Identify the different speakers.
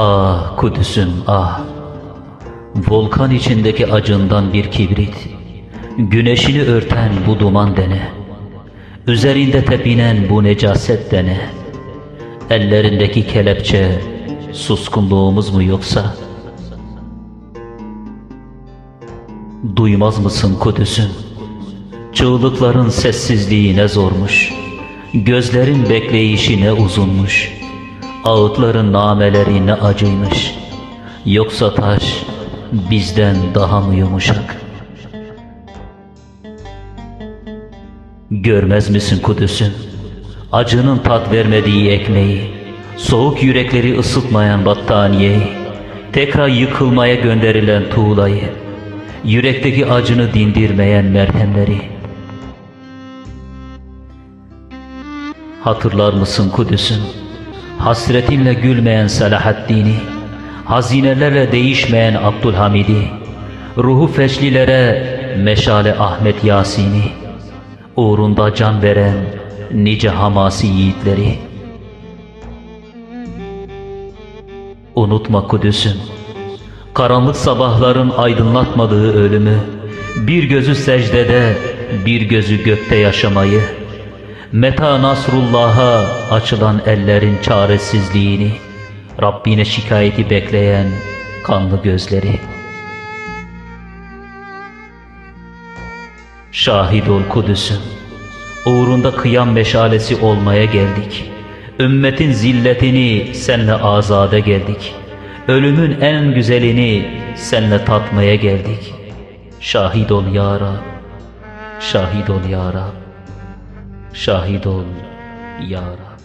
Speaker 1: Ah Kudüs'üm ah. Volkan içindeki acından bir kibrit. Güneşini örten bu duman dene. Üzerinde tepinen bu necaset dene. Ellerindeki kelepçe suskunluğumuz mu yoksa? Duymaz mısın Kudüs'üm? Çığlıkların sessizliği ne zormuş. Gözlerin bekleyişi ne uzunmuş. Ağıtların nameleri ne acıymış. Yoksa taş bizden daha mı yumuşak? Görmez misin Kudüs'üm? Acının tat vermediği ekmeği, soğuk yürekleri ısıtmayan battaniyeyi, tekrar yıkılmaya gönderilen tuğlayı, yürekteki acını dindirmeyen merhemleri. Hatırlar mısın Kudüs'üm? Hasretinle gülmeyen Selahaddin'i, hazinelerle değişmeyen Abdülhamid'i, ruhu feçlilere meşale Ahmet Yasin'i, uğrunda can veren nice hamasi yiğitleri. Unutma Kudüs'üm, karanlık sabahların aydınlatmadığı ölümü, bir gözü secdede, bir gözü gökte yaşamayı, Meta Nasrullah'a açılan ellerin çaresizliğini, Rabbine şikayeti bekleyen kanlı gözleri. Şahit ol Kudüs'üm, uğrunda kıyam meşalesi olmaya geldik. Ümmetin zilletini senle azade geldik. Ölümün en güzelini senle tatmaya geldik. Şahit ol ya Rab, şahit ol ya Rab. Şahit ol ya Rab.